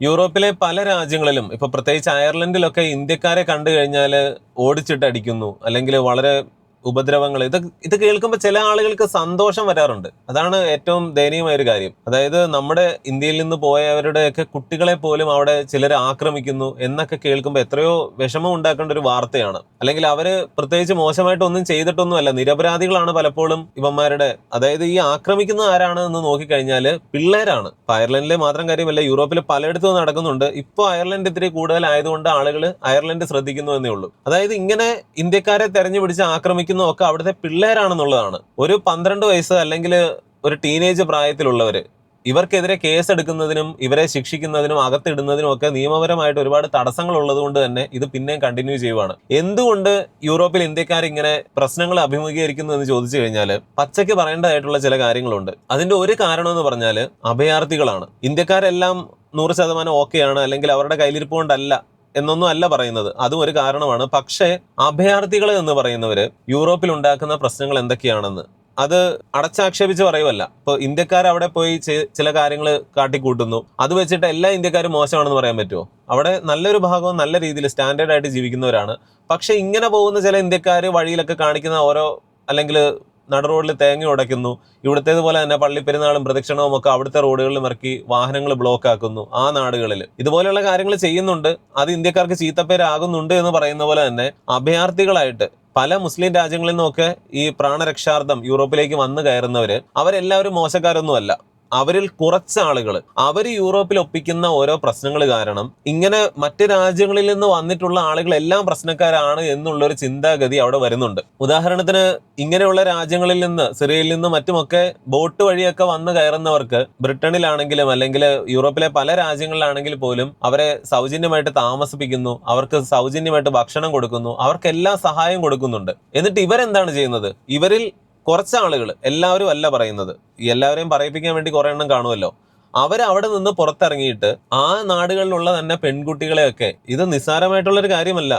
യൂറോപ്പിലെ പല രാജ്യങ്ങളിലും ഇപ്പൊ പ്രത്യേകിച്ച് അയർലൻഡിലൊക്കെ ഇന്ത്യക്കാരെ കണ്ടു കഴിഞ്ഞാൽ ഓടിച്ചിട്ട് അടിക്കുന്നു അല്ലെങ്കിൽ വളരെ ഉപദ്രവങ്ങൾ. ഇത് ഇത് കേൾക്കുമ്പോൾ ചില ആളുകൾക്ക് സന്തോഷം വരാറുണ്ട്. അതാണ് ഏറ്റവും ദയനീയമായ ഒരു കാര്യം. അതായത് നമ്മുടെ ഇന്ത്യയിൽ നിന്ന് പോയവരുടെയൊക്കെ കുട്ടികളെ പോലും അവിടെ ചിലർ ആക്രമിക്കുന്നു എന്നൊക്കെ കേൾക്കുമ്പോൾ എത്രയോ വിഷമം ഉണ്ടാക്കേണ്ട ഒരു വാർത്തയാണ്. അല്ലെങ്കിൽ അവർ പ്രത്യേകിച്ച് മോശമായിട്ടൊന്നും ചെയ്തിട്ടൊന്നുമല്ല. നിരപരാധികളാണ് പലപ്പോഴും ഇവന്മാരുടെ അതായത് ഈ ആക്രമിക്കുന്നത് ആരാണ് എന്ന് നോക്കിക്കഴിഞ്ഞാൽ പിള്ളേരാണ്. അയർലൻഡിലെ മാത്രം കാര്യമല്ല യൂറോപ്പിൽ പലയിടത്തും നടക്കുന്നുണ്ട്. ഇപ്പോൾ അയർലൻഡ് ഇത്തിരി കൂടുതലായതുകൊണ്ട് ആളുകൾ അയർലൻഡ് ശ്രദ്ധിക്കുന്നു എന്നേ ഉള്ളൂ. അതായത് ഇങ്ങനെ ഇന്ത്യക്കാരെ തെരഞ്ഞു പിടിച്ച് ആക്രമിക്കുന്നതൊക്കെ അവിടുത്തെ പിള്ളേരാണെന്നുള്ളതാണ്. ഒരു പന്ത്രണ്ട് വയസ്സ് അല്ലെങ്കിൽ ഒരു ടീനേജ് പ്രായത്തിലുള്ളവർ ഇവർക്കെതിരെ കേസെടുക്കുന്നതിനും ഇവരെ ശിക്ഷിക്കുന്നതിനും അകത്തിടുന്നതിനും ഒക്കെ നിയമപരമായിട്ട് ഒരുപാട് തടസ്സങ്ങൾ ഉള്ളതുകൊണ്ട് തന്നെ ഇത് പിന്നെയും കണ്ടിന്യൂ ചെയ്യുവാണ്. എന്തുകൊണ്ട് യൂറോപ്പിൽ ഇന്ത്യക്കാർ ഇങ്ങനെ പ്രശ്നങ്ങൾ അഭിമുഖീകരിക്കുന്നു എന്ന് ചോദിച്ചു കഴിഞ്ഞാൽ പച്ചയ്ക്ക് പറയേണ്ടതായിട്ടുള്ള ചില കാര്യങ്ങളുണ്ട്. അതിന്റെ ഒരു കാരണം എന്ന് പറഞ്ഞാൽ അഭയാർത്ഥികളാണ്. ഇന്ത്യക്കാരെല്ലാം നൂറ് ശതമാനം ഓക്കെയാണ് അല്ലെങ്കിൽ അവരുടെ കയ്യിലിരിപ്പ് കൊണ്ടല്ല എന്നൊന്നും അല്ല പറയുന്നത്. അതും ഒരു കാരണമാണ്. പക്ഷേ അഭയാർത്ഥികൾ എന്ന് പറയുന്നവര് യൂറോപ്പിൽ ഉണ്ടാക്കുന്ന പ്രശ്നങ്ങൾ എന്തൊക്കെയാണെന്ന്. അത് അടച്ചാക്ഷേപിച്ച് പറയുമല്ല ഇപ്പൊ ഇന്ത്യക്കാർ അവിടെ പോയി ചില കാര്യങ്ങൾ കാട്ടിക്കൂട്ടുന്നു. അത് വെച്ചിട്ട് എല്ലാ ഇന്ത്യക്കാരും മോശമാണെന്ന് പറയാൻ പറ്റുമോ അവിടെ നല്ലൊരു ഭാഗവും നല്ല രീതിയിൽ സ്റ്റാൻഡേർഡ് ആയിട്ട് ജീവിക്കുന്നവരാണ്. പക്ഷെ ഇങ്ങനെ പോകുന്ന ചില ഇന്ത്യക്കാർ വഴിയിലൊക്കെ കാണിക്കുന്ന ഓരോ അല്ലെങ്കിൽ നട റോഡിൽ തേങ്ങ ഉടയ്ക്കുന്നു. ഇവിടുത്തേതുപോലെ തന്നെ പള്ളിപ്പെരുന്നാളും പ്രദക്ഷിണവും ഒക്കെ അവിടുത്തെ റോഡുകളിൽ ഇറക്കി വാഹനങ്ങൾ ബ്ലോക്ക് ആക്കുന്നു ആ നാടുകളിൽ ഇതുപോലെയുള്ള കാര്യങ്ങൾ ചെയ്യുന്നുണ്ട്. അത് ഇന്ത്യക്കാർക്ക് ചീത്തപ്പേരാകുന്നുണ്ട് എന്ന് പറയുന്ന പോലെ തന്നെ അഭയാർത്ഥികളായിട്ട് പല മുസ്ലിം രാജ്യങ്ങളിൽ നിന്നൊക്കെ ഈ പ്രാണരക്ഷാർത്ഥം യൂറോപ്പിലേക്ക് വന്നു കയറുന്നവര് അവരെല്ലാവരും മോശക്കാരൊന്നുമല്ല. അവരിൽ കുറച്ച് ആളുകൾ അവർ യൂറോപ്പിൽ ഒപ്പിക്കുന്ന ഓരോ പ്രശ്നങ്ങൾ കാരണം ഇങ്ങനെ മറ്റ് രാജ്യങ്ങളിൽ നിന്ന് വന്നിട്ടുള്ള ആളുകൾ എല്ലാം പ്രശ്നക്കാരാണ് എന്നുള്ള ഒരു ചിന്താഗതി അവിടെ വരുന്നുണ്ട്. ഉദാഹരണത്തിന് ഇങ്ങനെയുള്ള രാജ്യങ്ങളിൽ നിന്ന് സിറിയയിൽ നിന്ന് മറ്റുമൊക്കെ ബോട്ട് വഴിയൊക്കെ വന്ന് കയറുന്നവർക്ക് ബ്രിട്ടനിലാണെങ്കിലും അല്ലെങ്കിൽ യൂറോപ്പിലെ പല രാജ്യങ്ങളിലാണെങ്കിൽ പോലും അവരെ സൗജന്യമായിട്ട് താമസിപ്പിക്കുന്നു അവർക്ക് സൗജന്യമായിട്ട് ഭക്ഷണം കൊടുക്കുന്നു അവർക്കെല്ലാം സഹായം കൊടുക്കുന്നുണ്ട്. എന്നിട്ട് ഇവരെന്താണ് ചെയ്യുന്നത്? ഇവരിൽ കുറച്ച് ആളുകൾ എല്ലാവരും അല്ല പറയുന്നത്. എല്ലാവരെയും പറയിപ്പിക്കാൻ വേണ്ടി കുറെ എണ്ണം കാണുമല്ലോ. അവർ അവിടെ നിന്ന് പുറത്തിറങ്ങിയിട്ട് ആ നാടുകളിലുള്ള തന്നെ പെൺകുട്ടികളെയൊക്കെ ഇത് നിസ്സാരമായിട്ടുള്ളൊരു കാര്യമല്ല.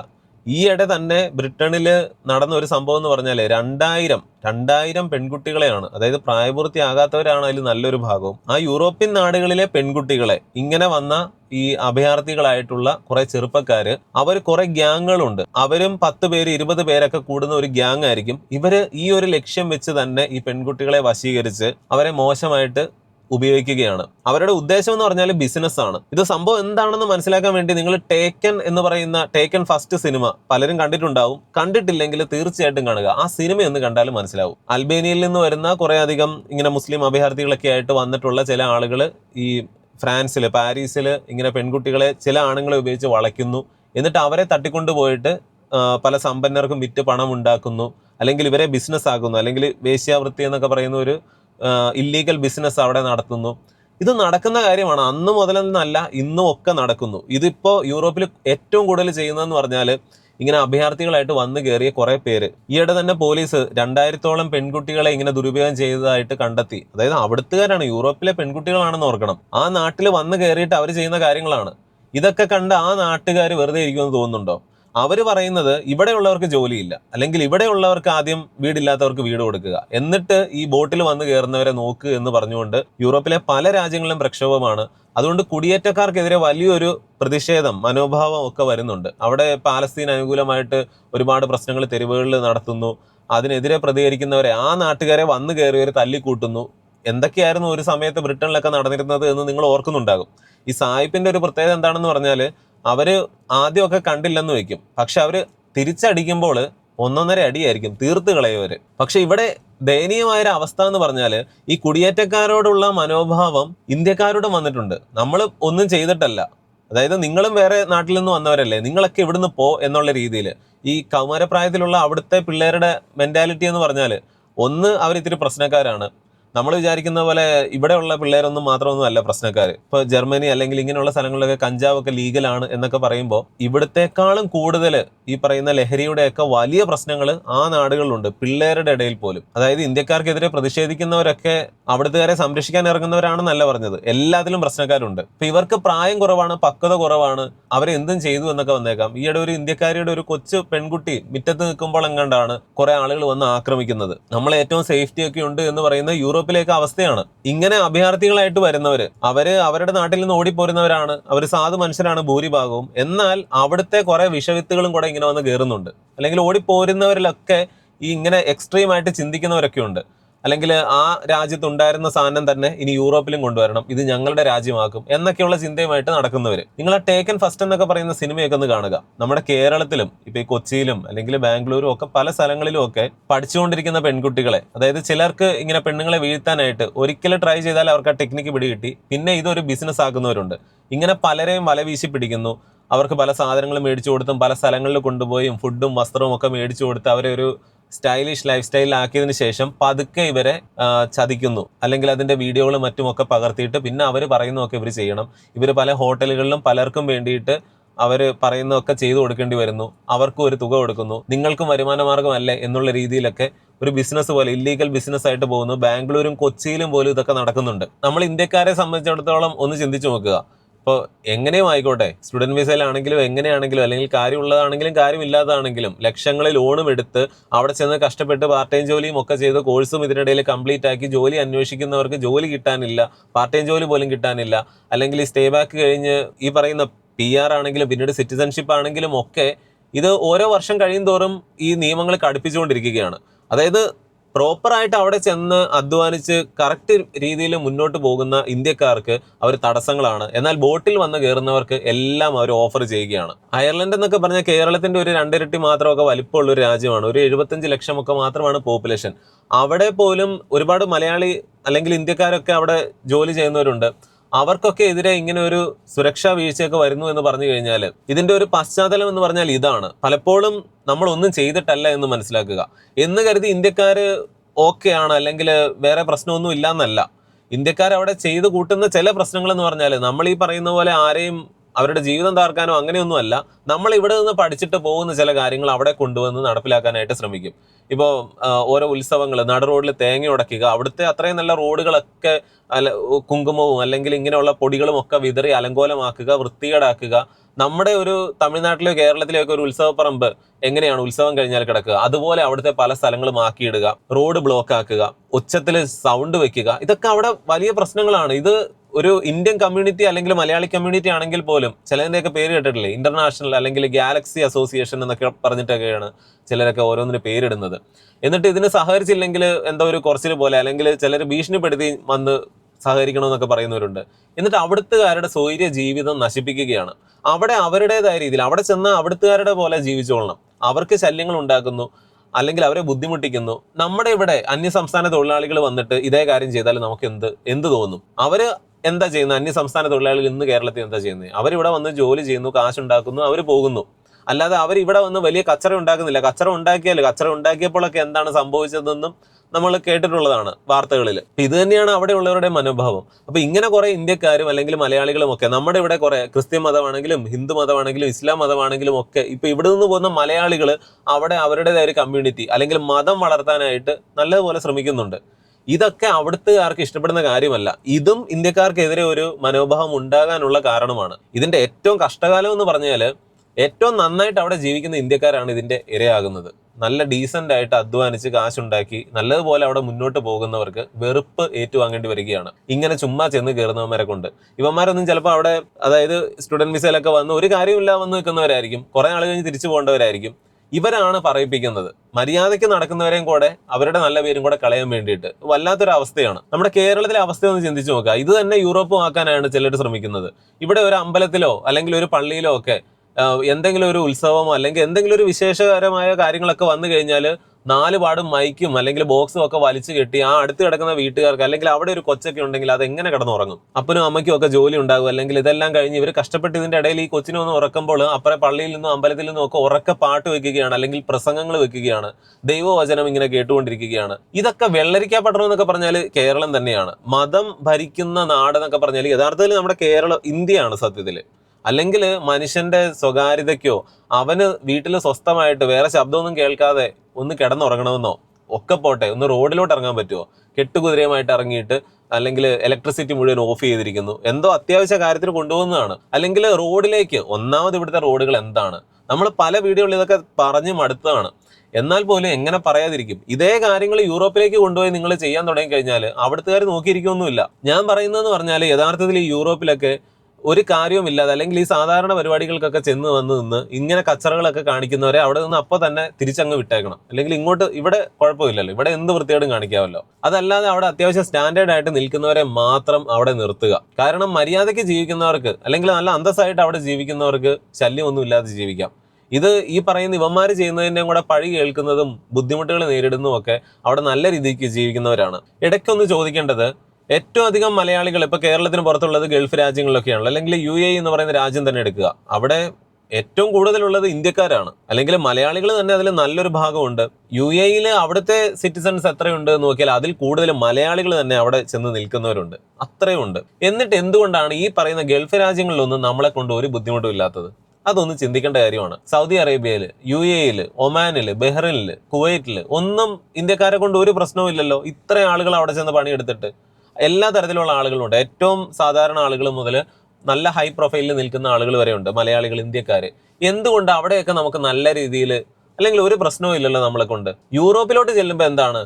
ഈയിടെ തന്നെ ബ്രിട്ടനിൽ നടന്ന ഒരു സംഭവം എന്ന് പറഞ്ഞാൽ രണ്ടായിരം രണ്ടായിരം പെൺകുട്ടികളെയാണ് അതായത് പ്രായപൂർത്തിയാകാത്തവരാണ് അതിൽ നല്ലൊരു ഭാഗവും. ആ യൂറോപ്യൻ നാടുകളിലെ പെൺകുട്ടികളെ ഇങ്ങനെ വന്ന ഈ അഭയാർത്ഥികളായിട്ടുള്ള കുറെ ചെറുപ്പക്കാര് അവർ കുറെ ഗ്യാങ്ങുകളുണ്ട്. അവരും പത്ത് പേര് ഇരുപത് പേരൊക്കെ കൂടുന്ന ഒരു ഗ്യാങ് ആയിരിക്കും ഇവർ ഈ ഒരു ലക്ഷ്യം വെച്ച് തന്നെ ഈ പെൺകുട്ടികളെ വശീകരിച്ച് അവരെ മോശമായിട്ട് ഉപയോഗിക്കുകയാണ്. അവരുടെ ഉദ്ദേശം എന്ന് പറഞ്ഞാൽ ബിസിനസ് ആണ്. ഇത് സംഭവം എന്താണെന്ന് മനസ്സിലാക്കാൻ വേണ്ടി നിങ്ങൾ ടേക്കൻ എന്ന് പറയുന്ന ടേക്കൻ ഫസ്റ്റ് സിനിമ പലരും കണ്ടിട്ടുണ്ടാവും. കണ്ടിട്ടില്ലെങ്കിൽ തീർച്ചയായിട്ടും കാണുക. ആ സിനിമ ഒന്ന് കണ്ടാലും മനസ്സിലാവും. അൽബേനിയയിൽ നിന്ന് വരുന്ന കുറെ അധികം ഇങ്ങനെ മുസ്ലിം അഭയാർത്ഥികളൊക്കെ ആയിട്ട് വന്നിട്ടുള്ള ചില ആളുകൾ ഈ ഫ്രാൻസിൽ പാരീസിൽ ഇങ്ങനെ പെൺകുട്ടികളെ ചില ആണുങ്ങളെ ഉപയോഗിച്ച് വളയ്ക്കുന്നു. എന്നിട്ട് അവരെ തട്ടിക്കൊണ്ടുപോയിട്ട് പല സമ്പന്നർക്കും വിറ്റ് പണം ഉണ്ടാക്കുന്നു. അല്ലെങ്കിൽ ഇവരെ ബിസിനസ് ആക്കുന്നു. അല്ലെങ്കിൽ വേശ്യാവൃത്തി എന്നൊക്കെ പറയുന്ന ഒരു ഇല്ലീഗൽ ബിസിനസ് അവിടെ നടത്തുന്നു. ഇത് നടക്കുന്ന കാര്യമാണ്. അന്ന് മുതലെന്നല്ല ഇന്നും ഒക്കെ നടക്കുന്നു. ഇതിപ്പോൾ യൂറോപ്പിൽ ഏറ്റവും കൂടുതൽ ചെയ്യുന്നതെന്ന് പറഞ്ഞാൽ ഇങ്ങനെ അഭയാർത്ഥികളായിട്ട് വന്നു കയറിയ കുറേ പേര്. ഈയിടെ തന്നെ പോലീസ് രണ്ടായിരത്തോളം പെൺകുട്ടികളെ ഇങ്ങനെ ദുരുപയോഗം ചെയ്തതായിട്ട് കണ്ടെത്തി. അതായത് അവിടുത്തുകാരാണ് യൂറോപ്പിലെ പെൺകുട്ടികളാണെന്ന് ഓർക്കണം. ആ നാട്ടിൽ വന്നു കയറിയിട്ട് അവർ ചെയ്യുന്ന കാര്യങ്ങളാണ്. ഇതൊക്കെ കണ്ട് ആ നാട്ടുകാർ വെറുതെ ഇരിക്കുമെന്ന് തോന്നുന്നുണ്ടോ? അവർ പറയുന്നത് ഇവിടെയുള്ളവർക്ക് ജോലിയില്ല. അല്ലെങ്കിൽ ഇവിടെയുള്ളവർക്ക് ആദ്യം വീടില്ലാത്തവർക്ക് വീട് കൊടുക്കുക. എന്നിട്ട് ഈ ബോട്ടിൽ വന്ന് കയറുന്നവരെ നോക്ക് എന്ന് പറഞ്ഞുകൊണ്ട് യൂറോപ്പിലെ പല രാജ്യങ്ങളിലും പ്രക്ഷോഭമാണ്. അതുകൊണ്ട് കുടിയേറ്റക്കാർക്കെതിരെ വലിയൊരു പ്രതിഷേധം മനോഭാവം ഒക്കെ വരുന്നുണ്ട്. അവിടെ പാലസ്തീൻ അനുകൂലമായിട്ട് ഒരുപാട് പ്രശ്നങ്ങൾ തെരുവുകളിൽ നടത്തുന്നു. അതിനെതിരെ പ്രതികരിക്കുന്നവരെ ആ നാട്ടുകാരെ വന്നു കയറിയവർ തല്ലിക്കൂട്ടുന്നു. എന്തൊക്കെയായിരുന്നു ഒരു സമയത്ത് ബ്രിട്ടനിലൊക്കെ നടന്നിരുന്നത് എന്ന് നിങ്ങൾ ഓർക്കുന്നുണ്ടാകും. ഈ സായിപ്പിന്റെ ഒരു പ്രത്യേകത എന്താണെന്ന് പറഞ്ഞാൽ അവർ ആദ്യമൊക്കെ കണ്ടില്ലെന്ന് വെക്കും പക്ഷെ അവർ തിരിച്ചടിക്കുമ്പോൾ ഒന്നൊന്നര അടിയായിരിക്കും തീർത്ത് കളയവർ പക്ഷെ ഇവിടെ ദയനീയമായ ഒരു അവസ്ഥ എന്ന് പറഞ്ഞാൽ ഈ കുടിയേറ്റക്കാരോടുള്ള മനോഭാവം ഇന്ത്യക്കാരോടും വന്നിട്ടുണ്ട്. നമ്മൾ ഒന്നും ചെയ്തിട്ടല്ല. അതായത് നിങ്ങളും വേറെ നാട്ടിൽ നിന്ന് വന്നവരല്ലേ നിങ്ങളൊക്കെ ഇവിടുന്ന് പോ എന്നുള്ള രീതിയിൽ ഈ കൗമാരപ്രായത്തിലുള്ള അവിടുത്തെ പിള്ളേരുടെ മെന്റാലിറ്റി എന്ന് പറഞ്ഞാൽ ഒന്ന് അവർ ഇത്തിരി പ്രശ്നക്കാരാണ്. നമ്മൾ വിചാരിക്കുന്ന പോലെ ഇവിടെയുള്ള പിള്ളേരൊന്നും മാത്രമൊന്നും അല്ല പ്രശ്നക്കാർ ഇപ്പൊ ജർമ്മനി അല്ലെങ്കിൽ ഇങ്ങനെയുള്ള സ്ഥലങ്ങളിലൊക്കെ കഞ്ചാവൊക്കെ ലീഗലാണ് എന്നൊക്കെ പറയുമ്പോൾ ഇവിടത്തെക്കാളും കൂടുതൽ ഈ പറയുന്ന ലഹരിയുടെയൊക്കെ വലിയ പ്രശ്നങ്ങൾ ആ നാടുകളിലുണ്ട്. പിള്ളേരുടെ ഇടയിൽ പോലും. അതായത് ഇന്ത്യക്കാർക്കെതിരെ പ്രതിഷേധിക്കുന്നവരൊക്കെ അവിടുത്തുകാരെ സംരക്ഷിക്കാൻ ഇറങ്ങുന്നവരാണെന്നല്ല പറഞ്ഞത്. എല്ലാത്തിലും പ്രശ്നക്കാരുണ്ട്. ഇപ്പൊ ഇവർക്ക് പ്രായം കുറവാണ് പക്വത കുറവാണ് അവരെന്തും ചെയ്തു എന്നൊക്കെ വന്നേക്കാം. ഈയിടെ ഒരു ഇന്ത്യക്കാരിയുടെ ഒരു കൊച്ചു പെൺകുട്ടി മുറ്റത്ത് നിൽക്കുമ്പോൾ എങ്ങാണ്ടാണ് കുറെ ആളുകൾ വന്ന് ആക്രമിക്കുന്നത്. നമ്മൾ ഏറ്റവും സേഫ്റ്റി ഒക്കെ ഉണ്ട് എന്ന് പറയുന്ന യൂറോപ്പ് യൂറോപ്പിലേക്ക് അവസ്ഥയാണ്. ഇങ്ങനെ അഭയാർത്ഥികളായിട്ട് വരുന്നവര് അവർ അവരുടെ നാട്ടിൽ നിന്ന് ഓടിപ്പോരുന്നവരാണ് അവർ സാധു മനുഷ്യരാണ് ഭൂരിഭാഗവും. എന്നാൽ അവിടുത്തെ കുറെ വിഷവിത്തുകളും കൂടെ ഇങ്ങനെ വന്ന് കയറുന്നുണ്ട് അല്ലെങ്കിൽ ഓടിപ്പോരുന്നവരിലൊക്കെ ഈ ഇങ്ങനെ എക്സ്ട്രീം ആയിട്ട് ചിന്തിക്കുന്നവരൊക്കെ ഉണ്ട് അല്ലെങ്കിൽ ആ രാജ്യത്ത് ഉണ്ടായിരുന്ന സാധനം തന്നെ ഇനി യൂറോപ്പിലും കൊണ്ടുവരണം ഇത് ഞങ്ങളുടെ രാജ്യമാക്കും എന്നൊക്കെയുള്ള ചിന്തയുമായിട്ട് നടക്കുന്നവർ നിങ്ങൾ ആ ടേക്കൻ ഫസ്റ്റ് എന്നൊക്കെ പറയുന്ന സിനിമയൊക്കെ ഒന്ന് കാണുക. നമ്മുടെ കേരളത്തിലും ഇപ്പൊ ഈ കൊച്ചിയിലും അല്ലെങ്കിൽ ബാംഗ്ലൂരും ഒക്കെ പല സ്ഥലങ്ങളിലും ഒക്കെ പഠിച്ചുകൊണ്ടിരിക്കുന്ന പെൺകുട്ടികളെ അതായത് ചിലർക്ക് ഇങ്ങനെ പെണ്ണുങ്ങളെ വീഴ്ത്താനായിട്ട് ഒരിക്കലും ട്രൈ ചെയ്താൽ അവർക്ക് ആ ടെക്നിക്ക് പിടികിട്ടി. പിന്നെ ഇതൊരു ബിസിനസ് ആക്കുന്നവരുണ്ട്. ഇങ്ങനെ പലരെയും വല വീശി പിടിക്കുന്നു. അവർക്ക് പല സാധനങ്ങളും മേടിച്ചു കൊടുത്തും പല സ്ഥലങ്ങളിൽ കൊണ്ടുപോയും ഫുഡും വസ്ത്രവും ഒക്കെ മേടിച്ചു കൊടുത്ത് അവരെ ഒരു സ്റ്റൈലിഷ് ലൈഫ് സ്റ്റൈലിലാക്കിയതിനു ശേഷം പതുക്കെ ഇവരെ ചതിക്കുന്നു. അല്ലെങ്കിൽ അതിന്റെ വീഡിയോകളും മറ്റുമൊക്കെ പകർത്തിയിട്ട് പിന്നെ അവർ പറയുന്നതൊക്കെ ഇവർ ചെയ്യണം. ഇവർ പല ഹോട്ടലുകളിലും പലർക്കും വേണ്ടിയിട്ട് അവർ പറയുന്നതൊക്കെ ചെയ്തു കൊടുക്കേണ്ടി വരുന്നു. അവർക്കും ഒരു തുക കൊടുക്കുന്നു. നിങ്ങൾക്കും വരുമാന മാർഗമല്ലേ എന്നുള്ള രീതിയിലൊക്കെ ഒരു ബിസിനസ് പോലെ ഇല്ലീഗൽ ബിസിനസ് ആയിട്ട് പോകുന്നു. ബാംഗ്ലൂരും കൊച്ചിയിലും പോലും ഇതൊക്കെ നടക്കുന്നുണ്ട്. നമ്മൾ ഇന്ത്യക്കാരെ സംബന്ധിച്ചിടത്തോളം ഒന്ന് ചിന്തിച്ചു നോക്കുക. ഇപ്പോൾ എങ്ങനെയും ആയിക്കോട്ടെ സ്റ്റുഡന്റ് വിസയിലാണെങ്കിലും എങ്ങനെയാണെങ്കിലും അല്ലെങ്കിൽ കാര്യമുള്ളതാണെങ്കിലും കാര്യമില്ലാത്തതാണെങ്കിലും ലക്ഷങ്ങളിൽ ലോണും എടുത്ത് അവിടെ ചെന്ന് കഷ്ടപ്പെട്ട് പാർട്ട് ടൈം ജോലിയും ഒക്കെ ചെയ്ത് കോഴ്സും ഇതിനിടയിൽ കംപ്ലീറ്റ് ആക്കി ജോലി അന്വേഷിക്കുന്നവർക്ക് ജോലി കിട്ടാനില്ല പാർട്ട് ടൈം ജോലി പോലും കിട്ടാനില്ല. അല്ലെങ്കിൽ സ്റ്റേ ബാക്ക് കഴിഞ്ഞ് ഈ പറയുന്ന പി ആർ ആണെങ്കിലും പിന്നീട് സിറ്റിസൺഷിപ്പ് ആണെങ്കിലും ഒക്കെ ഇത് ഓരോ വർഷം കഴിയും തോറും ഈ നിയമങ്ങൾ കടുപ്പിച്ചുകൊണ്ടിരിക്കുകയാണ്. അതായത് പ്രോപ്പറായിട്ട് അവിടെ ചെന്ന് അധ്വാനിച്ച് കറക്റ്റ് രീതിയിൽ മുന്നോട്ട് പോകുന്ന ഇന്ത്യക്കാർക്ക് അവർ തടസ്സങ്ങളാണ്. എന്നാൽ ബോട്ടിൽ വന്ന് കയറുന്നവർക്ക് എല്ലാം അവർ ഓഫർ ചെയ്യുകയാണ്. അയർലൻഡ് എന്നൊക്കെ പറഞ്ഞാൽ കേരളത്തിന്റെ ഒരു രണ്ടിരട്ടി മാത്രമൊക്കെ വലിപ്പമുള്ള ഒരു രാജ്യമാണ്. ഒരു എഴുപത്തഞ്ച് ലക്ഷമൊക്കെ മാത്രമാണ് പോപ്പുലേഷൻ അവിടെ പോലും ഒരുപാട് മലയാളി അല്ലെങ്കിൽ ഇന്ത്യക്കാരൊക്കെ അവിടെ ജോലി ചെയ്യുന്നവരുണ്ട്. അവർക്കൊക്കെ എതിരെ ഇങ്ങനെ ഒരു സുരക്ഷാ വീഴ്ചയൊക്കെ വരുന്നു എന്ന് പറഞ്ഞു കഴിഞ്ഞാൽ ഇതിന്റെ ഒരു പശ്ചാത്തലം എന്ന് പറഞ്ഞാൽ ഇതാണ്. പലപ്പോഴും നമ്മൾ ഒന്നും ചെയ്തിട്ടല്ല എന്ന് മനസ്സിലാക്കുക. എന്ന് കരുതി ഇന്ത്യക്കാര് ഓക്കെ ആണ് അല്ലെങ്കിൽ വേറെ പ്രശ്നമൊന്നും ഇല്ല എന്നല്ല ഇന്ത്യക്കാർ അവിടെ ചെയ്തു കൂട്ടുന്ന ചില പ്രശ്നങ്ങൾ എന്ന് പറഞ്ഞാൽ നമ്മൾ ഈ പറയുന്ന പോലെ ആരെയും അവരുടെ ജീവിതം താർക്കാനോ അങ്ങനെയൊന്നും അല്ല. നമ്മൾ ഇവിടെ നിന്ന് പഠിച്ചിട്ട് പോകുന്ന ചില കാര്യങ്ങൾ അവിടെ കൊണ്ടുവന്ന് നടപ്പിലാക്കാനായിട്ട് ശ്രമിക്കും. ഇപ്പോൾ ഓരോ ഉത്സവങ്ങൾ നട റോഡിൽ തേങ്ങ ഉടക്കുക അവിടുത്തെ അത്രയും നല്ല റോഡുകളൊക്കെ അല്ല കുങ്കുമവും അല്ലെങ്കിൽ ഇങ്ങനെയുള്ള പൊടികളും ഒക്കെ വിതറി അലങ്കോലമാക്കുക വൃത്തികേടാക്കുക. നമ്മുടെ ഒരു തമിഴ്നാട്ടിലെയോ കേരളത്തിലെയോ ഒക്കെ ഒരു ഉത്സവപ്പറമ്പ് എങ്ങനെയാണ് ഉത്സവം കഴിഞ്ഞാൽ കിടക്കുക? അതുപോലെ അവിടുത്തെ പല സ്ഥലങ്ങളും ആക്കിയിടുക റോഡ് ബ്ലോക്ക് ആക്കുക ഉച്ചത്തിൽ സൗണ്ട് വെക്കുക. ഇതൊക്കെ അവിടെ വലിയ പ്രശ്നങ്ങളാണ്. ഇത് ഒരു ഇന്ത്യൻ കമ്മ്യൂണിറ്റി അല്ലെങ്കിൽ മലയാളി കമ്മ്യൂണിറ്റി ആണെങ്കിൽ പോലും ചിലതിന്റെയൊക്കെ പേര് കേട്ടിട്ടില്ലേ? ഇന്റർനാഷണൽ അല്ലെങ്കിൽ ഗാലക്സി അസോസിയേഷൻ എന്നൊക്കെ പറഞ്ഞിട്ടൊക്കെയാണ് ചിലരൊക്കെ ഓരോന്നിന് പേരിടുന്നത്. എന്നിട്ട് ഇതിന് സഹകരിച്ചില്ലെങ്കിൽ എന്തോ ഒരു കുറച്ചിൽ പോലെ അല്ലെങ്കിൽ ചിലർ ഭീഷണിപ്പെടുത്തി വന്ന് സഹകരിക്കണമെന്നൊക്കെ പറയുന്നവരുണ്ട്. എന്നിട്ട് അവിടുത്തുകാരുടെ സ്വൈര്യ ജീവിതം നശിപ്പിക്കുകയാണ്. അവിടെ അവരുടേതായ രീതിയിൽ അവിടെ ചെന്നാൽ അവിടുത്തുകാരുടെ പോലെ ജീവിച്ചോളണം. അവർക്ക് ശല്യങ്ങൾ ഉണ്ടാക്കുന്നു. അല്ലെങ്കിൽ അവരെ ബുദ്ധിമുട്ടിക്കുന്നു. നമ്മുടെ ഇവിടെ അന്യ സംസ്ഥാന തൊഴിലാളികൾ വന്നിട്ട് ഇതേ കാര്യം ചെയ്താൽ നമുക്ക് എന്ത് എന്ത് തോന്നും? അവർ എന്താ ചെയ്യുന്നത്? അന്യ സംസ്ഥാന തൊഴിലാളികൾ ഇന്ന് കേരളത്തിൽ എന്താ ചെയ്യുന്നത്? അവരിവിടെ വന്ന് ജോലി ചെയ്യുന്നു കാശുണ്ടാക്കുന്നു അവർ പോകുന്നു. അല്ലാതെ അവർ ഇവിടെ വന്ന് വലിയ കച്ചറ ഉണ്ടാക്കുന്നില്ല. കച്ചറ ഉണ്ടാക്കിയാൽ കച്ചറ ഉണ്ടാക്കിയപ്പോഴൊക്കെ എന്താണ് സംഭവിച്ചതെന്നും നമ്മൾ കേട്ടിട്ടുള്ളതാണ് വാർത്തകളിൽ. ഇത് തന്നെയാണ് അവിടെ ഉള്ളവരുടെ മനോഭാവം. അപ്പൊ ഇങ്ങനെ കുറേ ഇന്ത്യക്കാരും അല്ലെങ്കിൽ മലയാളികളും ഒക്കെ നമ്മുടെ ഇവിടെ കുറേ ക്രിസ്ത്യൻ മതമാണെങ്കിലും ഹിന്ദു മതമാണെങ്കിലും ഇസ്ലാം മതമാണെങ്കിലും ഒക്കെ ഇപ്പൊ ഇവിടെ നിന്ന് പോകുന്ന മലയാളികൾ അവിടെ അവരുടേതായ ഒരു കമ്മ്യൂണിറ്റി അല്ലെങ്കിൽ മതം വളർത്താനായിട്ട് നല്ലതുപോലെ ശ്രമിക്കുന്നുണ്ട്. ഇതൊക്കെ അവിടുത്തുകാർക്ക് ഇഷ്ടപ്പെടുന്ന കാര്യമല്ല. ഇതും ഇന്ത്യക്കാർക്കെതിരെ ഒരു മനോഭാവം ഉണ്ടാകാനുള്ള കാരണമാണ്. ഇതിന്റെ ഏറ്റവും കഷ്ടകാലം എന്ന് പറഞ്ഞാൽ ഏറ്റവും നന്നായിട്ട് അവിടെ ജീവിക്കുന്ന ഇന്ത്യക്കാരാണ് ഇതിന്റെ ഇരയാകുന്നത്. നല്ല ഡീസന്റ് ആയിട്ട് അധ്വാനിച്ച് കാശുണ്ടാക്കി നല്ലതുപോലെ അവിടെ മുന്നോട്ട് പോകുന്നവർക്ക് വെറുപ്പ് ഏറ്റുവാങ്ങേണ്ടി വരികയാണ്. ഇങ്ങനെ ചുമ്മാ ചെന്ന് കയറുന്നവന്മാരെ കൊണ്ട്. ഇവന്മാരൊന്നും ചിലപ്പോൾ അവിടെ അതായത് സ്റ്റുഡന്റ് വിസയിലൊക്കെ വന്ന് ഒരു കാര്യമില്ല വന്ന് നിൽക്കുന്നവരായിരിക്കും. കുറെ ആൾ കഴിഞ്ഞ് തിരിച്ചു പോകേണ്ടവരായിരിക്കും. ഇവരാണ് പറയിപ്പിക്കുന്നത്. മര്യാദയ്ക്ക് നടക്കുന്നവരെയും കൂടെ അവരുടെ നല്ല പേരും കൂടെ കളയാൻ വേണ്ടിയിട്ട്. വല്ലാത്തൊരു അവസ്ഥയാണ് നമ്മുടെ കേരളത്തിലെ അവസ്ഥ ഒന്ന് ചിന്തിച്ചു നോക്കുക. ഇത് തന്നെ യൂറോപ്പും ആക്കാനാണ് ചിലർ ശ്രമിക്കുന്നത്. ഇവിടെ ഒരു അമ്പലത്തിലോ അല്ലെങ്കിൽ ഒരു പള്ളിയിലോ ഒക്കെ എന്തെങ്കിലും ഒരു ഉത്സവമോ അല്ലെങ്കിൽ എന്തെങ്കിലും ഒരു വിശേഷകരമായ കാര്യങ്ങളൊക്കെ വന്നു കഴിഞ്ഞാൽ നാല് പാടും മൈക്കും അല്ലെങ്കിൽ ബോക്സും ഒക്കെ വലിച്ചു കെട്ടി ആ അടുത്ത് കിടക്കുന്ന വീട്ടുകാർക്ക് അല്ലെങ്കിൽ അവിടെ ഒരു കൊച്ചൊക്കെ ഉണ്ടെങ്കിൽ അത് എങ്ങനെ കിടന്നുറങ്ങും? അപ്പനും അമ്മയ്ക്കും ഒക്കെ ജോലി ഉണ്ടാകും. അല്ലെങ്കിൽ ഇതെല്ലാം കഴിഞ്ഞ് ഇവർ കഷ്ടപ്പെട്ട് ഇതിന്റെ ഇടയിൽ ഈ കൊച്ചിനെ ഒന്ന് ഉറക്കുമ്പോൾ അപ്പുറം പള്ളിയിൽ നിന്നും അമ്പലത്തിൽ നിന്നും ഒക്കെ ഉറക്ക പാട്ട് വെക്കുകയാണ് അല്ലെങ്കിൽ പ്രസംഗങ്ങൾ വെക്കുകയാണ്. ദൈവവചനം ഇങ്ങനെ കേട്ടുകൊണ്ടിരിക്കുകയാണ്. ഇതൊക്കെ വെള്ളരിക്കാ പട്ടണം എന്നൊക്കെ പറഞ്ഞാൽ കേരളം തന്നെയാണ്. മതം ഭരിക്കുന്ന നാടെന്നൊക്കെ പറഞ്ഞാൽ യഥാർത്ഥത്തിൽ നമ്മുടെ കേരളം ഇന്ത്യയാണ് സത്യത്തിൽ. അല്ലെങ്കിൽ മനുഷ്യന്റെ സ്വകാര്യതയ്ക്കോ അവന് വീട്ടിൽ സ്വസ്ഥമായിട്ട് വേറെ ശബ്ദമൊന്നും കേൾക്കാതെ ഒന്ന് കിടന്നുറങ്ങണമെന്നോ ഒക്കെ പോട്ടെ ഒന്ന് റോഡിലോട്ട് ഇറങ്ങാൻ പറ്റുമോ കെട്ടുകുതിരയുമായിട്ട് ഇറങ്ങിയിട്ട് അല്ലെങ്കിൽ ഇലക്ട്രിസിറ്റി മുഴുവൻ ഓഫ് ചെയ്തിരിക്കുന്നു. എന്തോ അത്യാവശ്യ കാര്യത്തിന് കൊണ്ടുപോകുന്നതാണ്. അല്ലെങ്കിൽ റോഡിലേക്ക് ഒന്നാമത് ഇവിടുത്തെ റോഡുകൾ എന്താണ്? നമ്മൾ പല വീഡിയോകളിൽ ഇതൊക്കെ പറഞ്ഞു മടുത്തതാണ് എന്നാൽ പോലും എങ്ങനെ പറയാതിരിക്കും? ഇതേ കാര്യങ്ങൾ യൂറോപ്പിലേക്ക് കൊണ്ടുപോയി നിങ്ങൾ ചെയ്യാൻ തുടങ്ങി കഴിഞ്ഞാൽ അവിടുത്തുകാർ നോക്കിയിരിക്കൊന്നുമില്ല. ഞാൻ പറയുന്നതെന്ന് പറഞ്ഞാൽ യഥാർത്ഥത്തിൽ ഈ യൂറോപ്പിലൊക്കെ ഒരു കാര്യവുമില്ലാതെ അല്ലെങ്കിൽ ഈ സാധാരണ പരിപാടികൾക്കൊക്കെ ചെന്ന് വന്ന് നിന്ന് ഇങ്ങനെ കച്ചറകളൊക്കെ കാണിക്കുന്നവരെ അവിടെ നിന്ന് അപ്പോൾ തന്നെ തിരിച്ചങ്ങ് വിട്ടേക്കണം. അല്ലെങ്കിൽ ഇങ്ങോട്ട് ഇവിടെ കുഴപ്പമില്ലല്ലോ. ഇവിടെ എന്ത് വൃത്തിയോടും കാണിക്കാമല്ലോ. അതല്ലാതെ അവിടെ അത്യാവശ്യം സ്റ്റാൻഡേർഡ് ആയിട്ട് നിൽക്കുന്നവരെ മാത്രം അവിടെ നിർത്തുക. കാരണം മര്യാദയ്ക്ക് ജീവിക്കുന്നവർക്ക് അല്ലെങ്കിൽ നല്ല അന്തസ്സായിട്ട് അവിടെ ജീവിക്കുന്നവർക്ക് ശല്യമൊന്നും ഇല്ലാതെ ജീവിക്കാം. ഇത് ഈ പറയുന്ന ഇവന്മാർ ചെയ്യുന്നതിന്റെയും കൂടെ പഴി കേൾക്കുന്നതും ബുദ്ധിമുട്ടുകൾ നേരിടുന്നതും ഒക്കെ അവിടെ നല്ല രീതിക്ക് ജീവിക്കുന്നവരാണ്. ഇടയ്ക്കൊന്ന് ചോദിക്കേണ്ടത് ഏറ്റവും അധികം മലയാളികൾ ഇപ്പൊ കേരളത്തിന് പുറത്തുള്ളത് ഗൾഫ് രാജ്യങ്ങളിലൊക്കെയാണല്ലോ. അല്ലെങ്കിൽ യു എ എന്ന് പറയുന്ന രാജ്യം തന്നെ എടുക്കുക. അവിടെ ഏറ്റവും കൂടുതലുള്ളത് ഇന്ത്യക്കാരാണ്. അല്ലെങ്കിൽ മലയാളികൾ തന്നെ അതിൽ നല്ലൊരു ഭാഗമുണ്ട്. യു എയിൽ അവിടുത്തെ സിറ്റിസൺസ് എത്രയുണ്ട് എന്ന് നോക്കിയാൽ അതിൽ കൂടുതൽ മലയാളികൾ തന്നെ അവിടെ ചെന്ന് നിൽക്കുന്നവരുണ്ട്. അത്രയുണ്ട്. എന്നിട്ട് എന്തുകൊണ്ടാണ് ഈ പറയുന്ന ഗൾഫ് രാജ്യങ്ങളിലൊന്നും നമ്മളെ കൊണ്ട് ഒരു ബുദ്ധിമുട്ടും ഇല്ലാത്തത്? അതൊന്ന് ചിന്തിക്കേണ്ട കാര്യമാണ്. സൗദി അറേബ്യയിൽ യു എയിൽ ഒമാനിൽ ബഹ്റിനിൽ കുവൈറ്റിൽ ഒന്നും ഇന്ത്യക്കാരെ കൊണ്ട് ഒരു പ്രശ്നവും ഇല്ലല്ലോ. ഇത്രയും ആളുകൾ അവിടെ ചെന്ന് പണിയെടുത്തിട്ട്. എല്ലാ തരത്തിലുള്ള ആളുകളുണ്ട്. ഏറ്റവും സാധാരണ ആളുകൾ മുതൽ നല്ല ഹൈ പ്രൊഫൈലിൽ നിൽക്കുന്ന ആളുകൾ വരെ ഉണ്ട് മലയാളികൾ ഇന്ത്യക്കാർ എന്തുകൊണ്ട് അവിടെയൊക്കെ നമുക്ക് നല്ല രീതിയിൽ അല്ലെങ്കിൽ ഒരു പ്രശ്നവും ഇല്ലല്ലോ നമ്മളെ കൊണ്ട്? യൂറോപ്പിലോട്ട് ചെല്ലുമ്പോൾ എന്താണ്?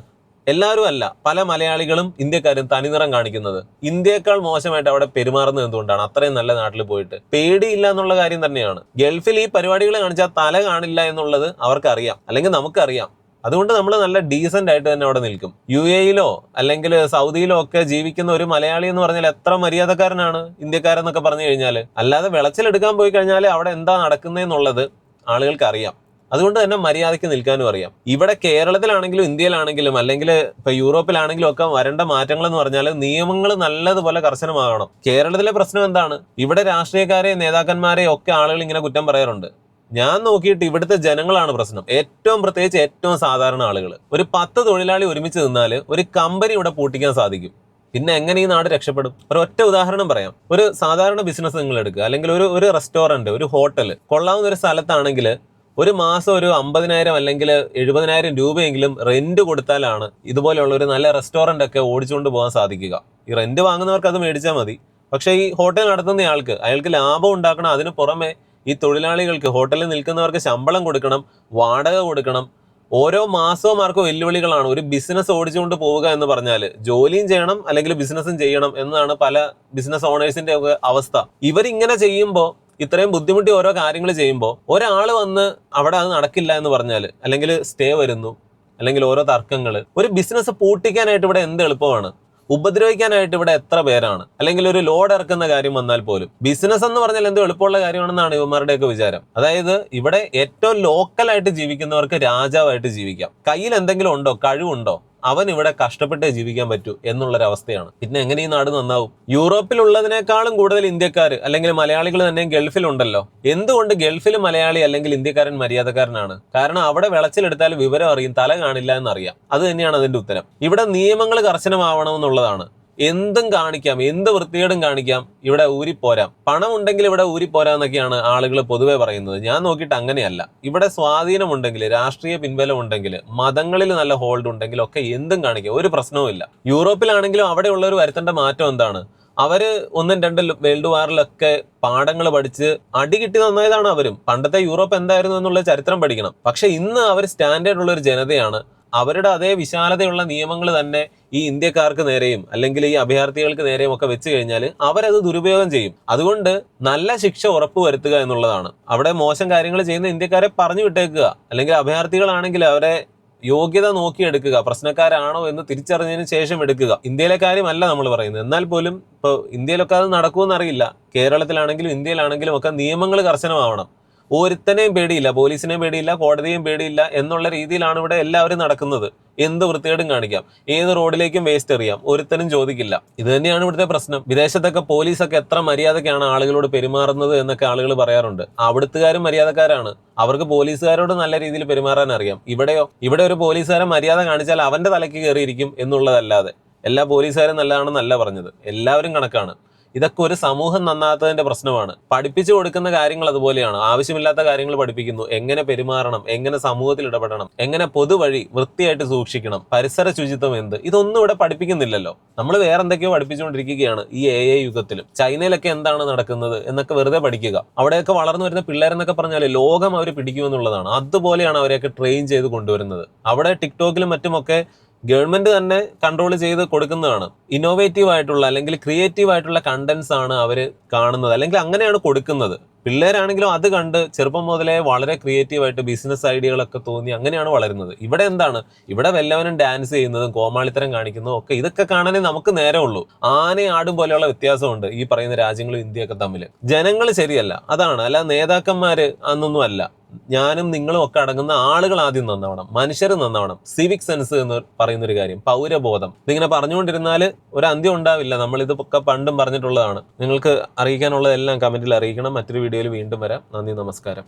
എല്ലാവരും അല്ല പല മലയാളികളും ഇന്ത്യക്കാരും തനിനിറം കാണിക്കുന്നത്. ഇന്ത്യയേക്കാൾ മോശമായിട്ട് അവിടെ പെരുമാറുന്നത് എന്തുകൊണ്ടാണ്? അത്രയും നല്ല നാട്ടിൽ പോയിട്ട്. പേടിയില്ല എന്നുള്ള കാര്യം തന്നെയാണ്. ഗൾഫിൽ ഈ പരിപാടികൾ കാണിച്ചാൽ തല കാണില്ല എന്നുള്ളത് അവർക്കറിയാം. അല്ലെങ്കിൽ നമുക്കറിയാം. അതുകൊണ്ട് നമ്മൾ നല്ല ഡീസന്റ് ആയിട്ട് തന്നെ അവിടെ നിൽക്കും. യു എയിലോ അല്ലെങ്കിൽ സൗദിയിലോ ഒക്കെ ജീവിക്കുന്ന ഒരു മലയാളി എന്ന് പറഞ്ഞാൽ എത്ര മര്യാദക്കാരനാണ് ഇന്ത്യക്കാരെന്നൊക്കെ പറഞ്ഞു കഴിഞ്ഞാൽ അല്ലാതെ വിളച്ചിലെടുക്കാൻ പോയി കഴിഞ്ഞാൽ അവിടെ എന്താ നടക്കുന്നതെന്നുള്ളത് ആളുകൾക്ക് അറിയാം. അതുകൊണ്ട് തന്നെ മര്യാദയ്ക്ക് നിൽക്കാനും അറിയാം. ഇവിടെ കേരളത്തിലാണെങ്കിലും ഇന്ത്യയിലാണെങ്കിലും അല്ലെങ്കിൽ ഇപ്പൊ യൂറോപ്പിലാണെങ്കിലും ഒക്കെ വരേണ്ട മാറ്റങ്ങൾ എന്ന് പറഞ്ഞാൽ നിയമങ്ങൾ നല്ലതുപോലെ കർശനമാകണം. കേരളത്തിലെ പ്രശ്നം എന്താണ്? ഇവിടെ രാഷ്ട്രീയക്കാരെ നേതാക്കന്മാരെ ഒക്കെ ആളുകൾ ഇങ്ങനെ കുറ്റം പറയാറുണ്ട്. ഞാൻ നോക്കിയിട്ട് ഇവിടുത്തെ ജനങ്ങളാണ് പ്രശ്നം. ഏറ്റവും പ്രത്യേകിച്ച് ഏറ്റവും സാധാരണ ആളുകൾ. ഒരു പത്ത് തൊഴിലാളി ഒരുമിച്ച് നിന്നാൽ ഒരു കമ്പനി ഇവിടെ പൂട്ടിക്കാൻ സാധിക്കും. പിന്നെ എങ്ങനെ ഈ നാട് രക്ഷപ്പെടും? ഒരു ഒറ്റ ഉദാഹരണം പറയാം. ഒരു സാധാരണ ബിസിനസ് നിങ്ങൾ എടുക്കുക. അല്ലെങ്കിൽ ഒരു ഒരു റെസ്റ്റോറന്റ് ഒരു ഹോട്ടൽ കൊള്ളാവുന്ന ഒരു സ്ഥലത്താണെങ്കിൽ ഒരു മാസം ഒരു അമ്പതിനായിരം അല്ലെങ്കിൽ എഴുപതിനായിരം രൂപയെങ്കിലും റെന്റ് കൊടുത്താലാണ് ഇതുപോലെയുള്ള ഒരു നല്ല റെസ്റ്റോറന്റ് ഒക്കെ ഓടിച്ചുകൊണ്ട് പോകാൻ സാധിക്കുക. ഈ റെന്റ് വാങ്ങുന്നവർക്ക് അത് മേടിച്ചാൽ മതി. പക്ഷേ ഈ ഹോട്ടൽ നടത്തുന്ന ആൾക്ക് അയാൾക്ക് ലാഭം ഉണ്ടാക്കണം. അതിന് പുറമെ ഈ തൊഴിലാളികൾക്ക് ഹോട്ടലിൽ നിൽക്കുന്നവർക്ക് ശമ്പളം കൊടുക്കണം വാടക കൊടുക്കണം. ഓരോ മാസവും ആർക്കും വെല്ലുവിളികളാണ്. ഒരു ബിസിനസ് ഓടിച്ചുകൊണ്ട് പോവുക എന്ന് പറഞ്ഞാൽ ജോലിയും ചെയ്യണം അല്ലെങ്കിൽ ബിസിനസ്സും ചെയ്യണം എന്നതാണ് പല ബിസിനസ് ഓണേഴ്സിന്റെ അവസ്ഥ. ഇവരിങ്ങനെ ചെയ്യുമ്പോൾ ഇത്രയും ബുദ്ധിമുട്ടി ഓരോ കാര്യങ്ങൾ ചെയ്യുമ്പോൾ ഒരാൾ വന്ന് അവിടെ അത് നടക്കില്ല എന്ന് പറഞ്ഞാൽ അല്ലെങ്കിൽ സ്റ്റേ വരുന്നു അല്ലെങ്കിൽ ഓരോ തർക്കങ്ങൾ ഒരു ബിസിനസ് പൂട്ടിക്കാനായിട്ട് ഇവിടെ എന്ത് എളുപ്പമാണ്? ഉപദ്രവിക്കാനായിട്ട് ഇവിടെ എത്ര പേരാണ്? അല്ലെങ്കിൽ ഒരു ലോഡ് ഇറക്കുന്ന കാര്യം വന്നാൽ പോലും. ബിസിനസ് എന്ന് പറഞ്ഞാൽ എന്തോ എളുപ്പമുള്ള കാര്യമാണെന്നാണ് ഇവന്മാരുടെയൊക്കെ വിചാരം. അതായത് ഇവിടെ ഏറ്റവും ലോക്കലായിട്ട് ജീവിക്കുന്നവർക്ക് രാജാവായിട്ട് ജീവിക്കാം. കയ്യിൽ എന്തെങ്കിലും ഉണ്ടോ? കഴിവുണ്ടോ? അവൻ ഇവിടെ കഷ്ടപ്പെട്ടേ ജീവിക്കാൻ പറ്റൂ എന്നുള്ളൊരവസ്ഥയാണ്. പിന്നെ എങ്ങനെ ഈ നാട് നന്നാവും? യൂറോപ്പിലുള്ളതിനേക്കാളും കൂടുതൽ ഇന്ത്യക്കാർ അല്ലെങ്കിൽ മലയാളികൾ തന്നെ ഗൾഫിലുണ്ടല്ലോ. എന്തുകൊണ്ട് ഗൾഫിൽ മലയാളി അല്ലെങ്കിൽ ഇന്ത്യക്കാരൻ മര്യാദക്കാരനാണ്? കാരണം അവിടെ വിളച്ചിലെടുത്താൽ വിവരം അറിയും തല കാണില്ല എന്നറിയാം. അത് തന്നെയാണ് അതിന്റെ ഉത്തരം. ഇവിടെ നിയമങ്ങൾ കർശനമാവണമെന്നുള്ളതാണ്. എന്തും കാണിക്കാം എന്ത് വൃത്തികേടും കാണിക്കാം ഇവിടെ ഊരി പോരാം പണം ഉണ്ടെങ്കിൽ ഇവിടെ ഊരി പോരാ ഊരിപ്പോരാന്നൊക്കെയാണ് ആളുകൾ പൊതുവെ പറയുന്നത്. ഞാൻ നോക്കിയിട്ട് അങ്ങനെയല്ല. ഇവിടെ സ്വാധീനമുണ്ടെങ്കിൽ രാഷ്ട്രീയ പിൻബലം ഉണ്ടെങ്കിൽ മതങ്ങളിൽ നല്ല ഹോൾഡ് ഉണ്ടെങ്കിൽ ഒക്കെ എന്തും കാണിക്കാം. ഒരു പ്രശ്നവുമില്ല യൂറോപ്പിലാണെങ്കിലും ഒരു വരുത്തേണ്ട മാറ്റം എന്താണ്? അവർ ഒന്നും രണ്ടും വേൾഡ് വാറിലൊക്കെ പാഠങ്ങൾ പഠിച്ച് അടി കിട്ടി നന്നായതാണ് അവരും. പണ്ടത്തെ യൂറോപ്പ് എന്തായിരുന്നു എന്നുള്ള ചരിത്രം പഠിക്കണം. പക്ഷെ ഇന്ന് അവർ സ്റ്റാൻഡേർഡ് ഉള്ള ഒരു ജനതയാണ്. അവരുടെ അതേ വിശാലതയുള്ള നിയമങ്ങൾ തന്നെ ഈ ഇന്ത്യക്കാർക്ക് നേരെയും അല്ലെങ്കിൽ ഈ അഭയാർത്ഥികൾക്ക് നേരെയും ഒക്കെ വെച്ച് കഴിഞ്ഞാൽ അവരത് ദുരുപയോഗം ചെയ്യും. അതുകൊണ്ട് നല്ല ശിക്ഷ ഉറപ്പുവരുത്തുക എന്നുള്ളതാണ്. അവിടെ മോശം കാര്യങ്ങൾ ചെയ്യുന്ന ഇന്ത്യക്കാരെ പറഞ്ഞു വിട്ടേക്കുക. അല്ലെങ്കിൽ അഭയാർത്ഥികളാണെങ്കിൽ അവരെ യോഗ്യത നോക്കിയെടുക്കുക. പ്രശ്നക്കാരാണോ എന്ന് തിരിച്ചറിഞ്ഞതിന് ശേഷം എടുക്കുക. ഇന്ത്യയിലെ കാര്യമല്ല നമ്മൾ പറയുന്നത്. എന്നാൽ പോലും ഇപ്പോൾ ഇന്ത്യയിലൊക്കെ അത് നടക്കുമെന്നറിയില്ല കേരളത്തിലാണെങ്കിലും ഇന്ത്യയിലാണെങ്കിലും ഒക്കെ നിയമങ്ങൾ കർശനമാവണം. ഒരുത്തനെയും പേടിയില്ല പോലീസിനെയും പേടിയില്ല കോടതിയും പേടിയില്ല എന്നുള്ള രീതിയിലാണ് ഇവിടെ എല്ലാവരും നടക്കുന്നത്. എന്ത് വൃത്തികേടും കാണിക്കാം. ഏത് റോഡിലേക്കും വേസ്റ്റ് എറിയാം. ഒരുത്തനും ചോദിക്കില്ല. ഇത് തന്നെയാണ് ഇവിടുത്തെ പ്രശ്നം. വിദേശത്തൊക്കെ പോലീസൊക്കെ എത്ര മര്യാദക്കാണ് ആളുകളോട് പെരുമാറുന്നത് എന്നൊക്കെ ആളുകൾ പറയാറുണ്ട്. അവിടുത്തുകാരും മര്യാദക്കാരാണ്. അവർക്ക് പോലീസുകാരോട് നല്ല രീതിയിൽ പെരുമാറാൻ അറിയാം. ഇവിടെയോ? ഇവിടെ ഒരു പോലീസുകാരൻ മര്യാദ കാണിച്ചാൽ അവന്റെ തലയ്ക്ക് കയറിയിരിക്കും എന്നുള്ളതല്ലാതെ. എല്ലാ പോലീസുകാരും നല്ലതാണെന്നല്ല പറഞ്ഞത്. എല്ലാവരും കണക്കാണ്. ഇതൊക്കെ ഒരു സമൂഹം നന്നാത്തതിന്റെ പ്രശ്നമാണ്. പഠിപ്പിച്ചു കൊടുക്കുന്ന കാര്യങ്ങൾ അതുപോലെയാണ്. ആവശ്യമില്ലാത്ത കാര്യങ്ങൾ പഠിപ്പിക്കുന്നു. എങ്ങനെ പെരുമാറണം? എങ്ങനെ സമൂഹത്തിൽ ഇടപെടണം? എങ്ങനെ പൊതുവഴി വൃത്തിയായിട്ട് സൂക്ഷിക്കണം? പരിസര ശുചിത്വം എന്ത്? ഇതൊന്നും ഇവിടെ പഠിപ്പിക്കുന്നില്ലല്ലോ. നമ്മൾ വേറെ എന്തൊക്കെയോ പഠിപ്പിച്ചുകൊണ്ടിരിക്കുകയാണ് ഈ എ ഐ യുഗത്തിലും. ചൈനയിലൊക്കെ എന്താണ് നടക്കുന്നത് എന്നൊക്കെ വെറുതെ പഠിക്കുക. അവിടെയൊക്കെ വളർന്നു വരുന്ന പിള്ളേരെന്നൊക്കെ പറഞ്ഞാൽ ലോകം അവർ പിടിക്കുമെന്നുള്ളതാണ്. അതുപോലെയാണ് അവരെയൊക്കെ ട്രെയിൻ ചെയ്ത് കൊണ്ടുവരുന്നത്. അവിടെ ടിക്ടോക്കിലും മറ്റുമൊക്കെ ഗവൺമെന്റ് തന്നെ കൺട്രോൾ ചെയ്ത് കൊടുക്കുന്നതാണ്. ഇന്നോവേറ്റീവ് ആയിട്ടുള്ള അല്ലെങ്കിൽ ക്രിയേറ്റീവ് ആയിട്ടുള്ള കണ്ടന്റ്സ് ആണ് അവർ കാണുന്നത്. അല്ലെങ്കിൽ അങ്ങനെയാണ് കൊടുക്കുന്നത്. പിള്ളേരാണെങ്കിലും അത് കണ്ട് ചെറുപ്പം മുതലേ വളരെ ക്രിയേറ്റീവ് ആയിട്ട് ബിസിനസ് ഐഡിയകളൊക്കെ തോന്നി അങ്ങനെയാണ് വളരുന്നത്. ഇവിടെ എന്താണ്? ഇവിടെ വല്ലവനും ഡാൻസ് ചെയ്യുന്നതും കോമാളിത്തരം കാണിക്കുന്നതും ഒക്കെ ഇതൊക്കെ കാണാനേ നമുക്ക് നേരമുള്ളൂ ആനയും ആടും പോലെയുള്ള വ്യത്യാസമുണ്ട് ഈ പറയുന്ന രാജ്യങ്ങളും ഇന്ത്യയൊക്കെ തമ്മിൽ. ജനങ്ങൾ ശരിയല്ല. അതാണ്. അല്ല നേതാക്കന്മാര് അന്നൊന്നും അല്ല. ഞാനും നിങ്ങളും ഒക്കെ അടങ്ങുന്ന ആളുകൾ ആദ്യം നന്നാവണം മനുഷ്യർ നന്നാവണം സിവിക് സെൻസ് എന്ന് പറയുന്ന ഒരു കാര്യം. പൗരബോധം. ഇതിങ്ങനെ പറഞ്ഞുകൊണ്ടിരുന്നാൽ ഒരു അന്ത്യം ഉണ്ടാവില്ല. നമ്മൾ ഇതൊക്കെ പണ്ടും പറഞ്ഞിട്ടുള്ളതാണ്. നിങ്ങൾക്ക് അറിയിക്കാനുള്ളതെല്ലാം കമന്റിൽ അറിയിക്കണം. മറ്റൊരു വീഡിയോയിൽ വീണ്ടും വരാം. നന്ദി നമസ്കാരം.